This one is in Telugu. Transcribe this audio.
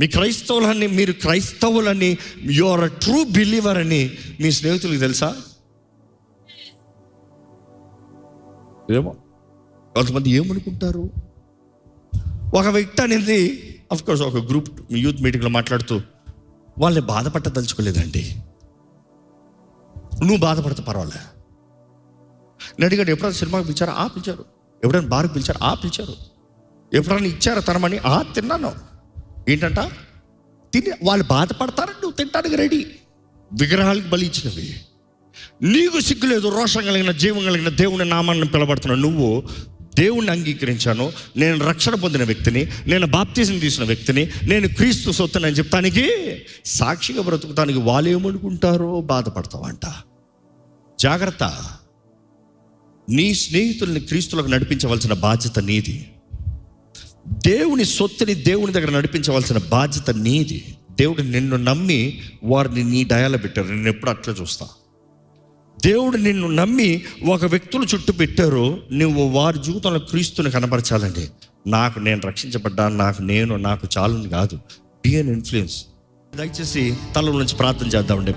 మీ క్రైస్తవులని మీరు క్రైస్తవులని యు ఆర్ ట్రూ బిలీవర్ అని మీ స్నేహితులకు తెలుసా? ఏమో. కొంతమంది ఏమనుకుంటారు? ఒక వ్యక్తి అనేది కోర్స్ ఒక గ్రూప్ యూత్ మీటింగ్లో మాట్లాడుతూ వాళ్ళని బాధపట్టదలుచుకోలేదండి. నువ్వు బాధపడితే పర్వాలే. నేను ఎప్పుడైనా సినిమాకి పిలిచారు? ఆ పిలిచారు. ఎప్పుడైనా బార్కి పిలిచారు? ఆ పిలిచారు. ఎప్పుడైనా ఇచ్చారు తనమని? ఆ తిన్నాను. ఏంటంట? తిని వాళ్ళు బాధపడతారని నువ్వు తినడానికి రెడీ. విగ్రహాలకు బలి ఇచ్చినవి నీకు సిగ్గులేదు రోషం కలిగిన జీవం కలిగిన దేవుని నామాన్ని పిలబడుతున్నావు నువ్వు దేవుణ్ణి అంగీకరించాను. నేను రక్షణ పొందిన వ్యక్తిని నేను బాప్తీసం తీసిన వ్యక్తిని నేను క్రీస్తు సొత్తునని చెప్తానికి సాక్షిగా బ్రతుకుతానికి వాళ్ళు ఏమనుకుంటారో బాధపడతావంట. జాగ్రత్త. నీ స్నేహితుల్ని క్రీస్తులకు నడిపించవలసిన బాధ్యత నీది. దేవుని సొత్తుని దేవుని దగ్గర నడిపించవలసిన బాధ్యత నీది. దేవుడు నిన్ను నమ్మి వారిని నీ డయాల పెట్టారు. నేను ఎప్పుడు అట్లా చూస్తా. దేవుడు నిన్ను నమ్మి ఒక వ్యక్తులు చుట్టూ పెట్టారు. నువ్వు వారి జీవితంలో క్రీస్తుని కనపరచాలండి నాకు నేను రక్షించబడ్డా నాకు నేను నాకు చాలని కాదు. బి అన్ ఇన్ఫ్లుయెన్స్ దయచేసి తల నుంచి ప్రార్థన చేద్దామండి.